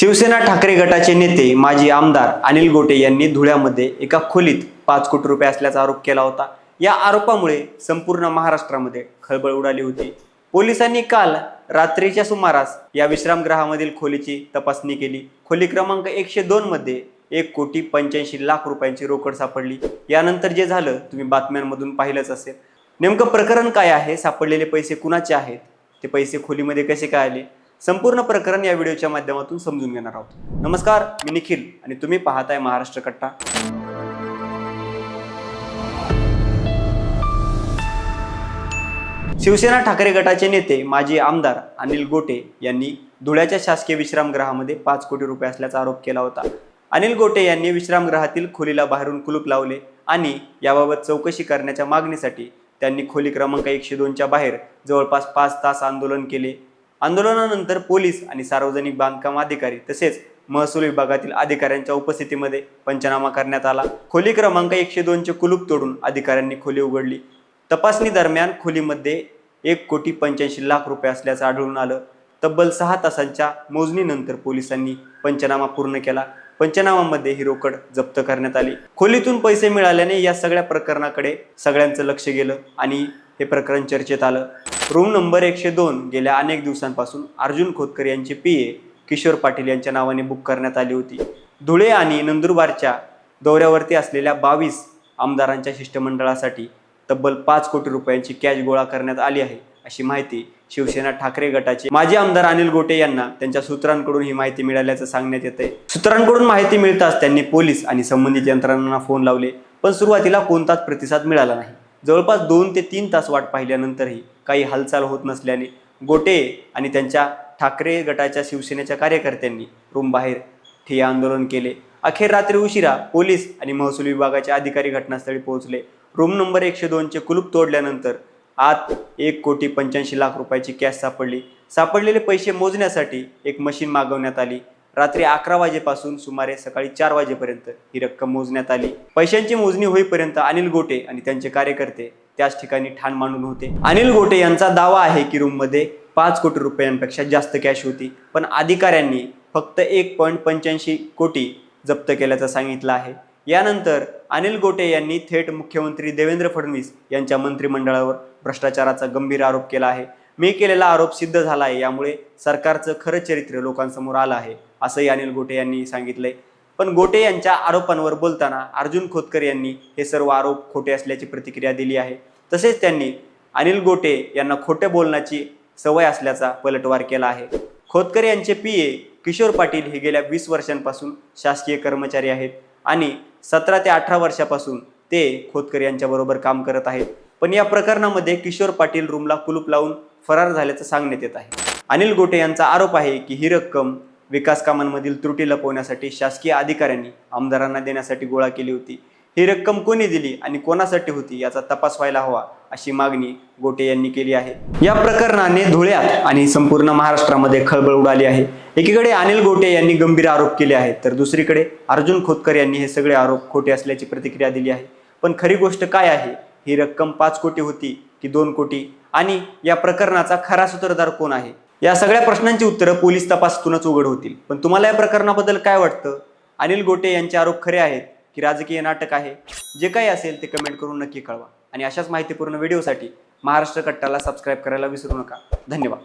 शिवसेना ठाकरे गटाचे नेते माजी आमदार अनिल गोटे यांनी धुळ्यामध्ये एका खोलीत पाच कोटी रुपये असल्याचा आरोप केला होता. या आरोपामुळे संपूर्ण महाराष्ट्रामध्ये खळबळ उडाली होती. पोलिसांनी काल रात्रीच्या सुमारास या विश्रामगृहामधील खोलीची तपासणी केली. खोली क्रमांक एकशे दोन मध्ये एक कोटी पंच्याऐंशी लाख रुपयांची रोकड सापडली. यानंतर जे झालं तुम्ही बातम्यांमधून पाहिलंच असेल. नेमकं प्रकरण काय आहे? सापडलेले पैसे कुणाचे आहेत? ते पैसे खोलीमध्ये कसे काय आले? संपूर्ण प्रकरण या व्हिडिओच्या माध्यमातून समजून घेणार आहोत. नमस्कार मी निखिल आणि तुम्ही पाहताय महाराष्ट्र कट्टा. शिवसेना ठाकरे गटाचे नेते माजी आमदार अनिल गोटे यांनी धुळ्याच्या शासकीय विश्रामगृहामध्ये पाच कोटी रुपये असल्याचा आरोप केला होता. अनिल गोटे यांनी विश्रामगृहातील खोलीला बाहेरून कुलूप लावले आणि याबाबत चौकशी करण्याच्या मागणीसाठी त्यांनी खोली क्रमांक एकशे दोनच्या बाहेर जवळपास पाच तास आंदोलन केले. आंदोलनानंतर पोलीस आणि सार्वजनिक बांधकाम अधिकारी तसेच महसूल विभागातील अधिकाऱ्यांच्या उपस्थितीमध्ये पंचनामा करण्यात आला. खोली क्रमांक एकशे दोनचे कुलूप तोडून अधिकाऱ्यांनी खोली उघडली. तपासणी दरम्यान खोलीमध्ये एक कोटी पंच्याऐंशी लाख रुपये असल्याचं आढळून आलं. तब्बल सहा तासांच्या मोजणीनंतर पोलिसांनी पंचनामा पूर्ण केला. पंचनामामध्ये ही रोकड जप्त करण्यात आली. खोलीतून पैसे मिळाल्याने या सगळ्या प्रकरणाकडे सगळ्यांचं लक्ष गेलं आणि हे प्रकरण चर्चेत आलं. रूम नंबर एकशे दोन गेल्या अनेक दिवसांपासून अर्जुन खोतकर यांचे पी ए किशोर पाटील यांच्या नावाने बुक करण्यात आली होती. धुळे आणि नंदुरबारच्या दौऱ्यावरती असलेल्या बावीस आमदारांच्या शिष्टमंडळासाठी तब्बल पाच कोटी रुपयांची कॅश गोळा करण्यात आली आहे अशी माहिती शिवसेना ठाकरे गटाचे माजी आमदार अनिल गोटे यांना त्यांच्या सूत्रांकडून ही माहिती मिळाल्याचं सांगण्यात येते सूत्रांकडून माहिती मिळताच त्यांनी पोलीस आणि संबंधित यंत्रणांना फोन लावले पण सुरुवातीला कोणताच प्रतिसाद मिळाला नाही. जवळपास दोन ते तीन तास वाट पाहिल्यानंतरही काही हालचाल होत नसल्याने गोटे आणि त्यांच्या ठाकरे गटाच्या शिवसेनेच्या कार्यकर्त्यांनी रूमबाहेर ठिय्या आंदोलन केले. अखेर रात्री उशिरा पोलीस आणि महसूल विभागाचे अधिकारी घटनास्थळी पोहोचले. रूम नंबर एकशे दोनचे कुलूप तोडल्यानंतर आत एक कोटी पंच्याऐंशी लाख रुपयाची कॅश सापडली. सापडलेले पैसे मोजण्यासाठी एक मशीन मागवण्यात आली. रात्री अकरा वाजेपासून सुमारे सकाळी चार वाजेपर्यंत ही रक्कम मोजण्यात आली. पैशांची मोजणी होईपर्यंत अनिल गोटे आणि त्यांचे कार्यकर्ते त्याच ठिकाणी ठाण मांडून होते. अनिल गोटे यांचा दावा आहे की रूममध्ये पाच कोटी रुपयांपेक्षा जास्त कॅश होती पण अधिकाऱ्यांनी फक्त एक पॉईंट पंच्याऐंशी कोटी जप्त केल्याचं सांगितलं आहे. यानंतर अनिल गोटे यांनी थेट मुख्यमंत्री देवेंद्र फडणवीस यांच्या मंत्रिमंडळावर भ्रष्टाचाराचा गंभीर आरोप केला आहे. मी केलेला आरोप सिद्ध झाला आहे यामुळे सरकारचं खरं चरित्र लोकांसमोर आलं आहे असंही अनिल गोटे यांनी सांगितलंय. पण गोटे यांच्या आरोपांवर बोलताना अर्जुन खोतकर यांनी हे सर्व आरोप खोटे असल्याची प्रतिक्रिया दिली आहे. तसेच त्यांनी अनिल गोटे यांना खोटे बोलण्याची सवय असल्याचा पलटवार केला आहे. खोतकर यांचे पी ए किशोर पाटील हे गेल्या वीस वर्षांपासून शासकीय कर्मचारी आहेत आणि सतरा ते अठरा वर्षापासून ते खोतकर यांच्याबरोबर काम करत आहेत. पण या प्रकरणामध्ये किशोर पाटील रूमला कुलूप लावून फरार झाल्याचं सांगण्यात येत आहे. अनिल गोटे यांचा आरोप आहे की ही रक्कम विकास कामांमधील त्रुटी लपवण्यासाठी शासकीय अधिकाऱ्यांनी आमदारांना देण्यासाठी गोळा केली होती. ही रक्कम कोणी दिली आणि कोणासाठी होती याचा तपास व्हायला हवा अशी मागणी गोटे यांनी केली आहे. या प्रकरणाने धुळ्यात आणि संपूर्ण महाराष्ट्रामध्ये खळबळ उडाली आहे. एकीकडे अनिल गोटे यांनी गंभीर आरोप केले आहेत तर दुसरीकडे अर्जुन खोतकर यांनी हे सगळे आरोप खोटे असल्याची प्रतिक्रिया दिली आहे. पण खरी गोष्ट काय आहे? ही रक्कम पाच कोटी होती. की दोन कोटी. आणि या प्रकरणाचा खरा सूत्रधार कोण आहे? या सगळ्या प्रश्नांची उत्तरं पोलीस तपासातूनच उघड होतील. पण तुम्हाला या प्रकरणाबद्दल काय वाटतं? अनिल गोटे यांचे आरोप खरे आहेत की राजकीय नाटक आहे? जे काही असेल ते कमेंट करून नक्की कळवा. आणि अशाच माहितीपूर्ण व्हिडिओसाठी महाराष्ट्र कट्टाला सबस्क्राईब करायला विसरू नका. धन्यवाद.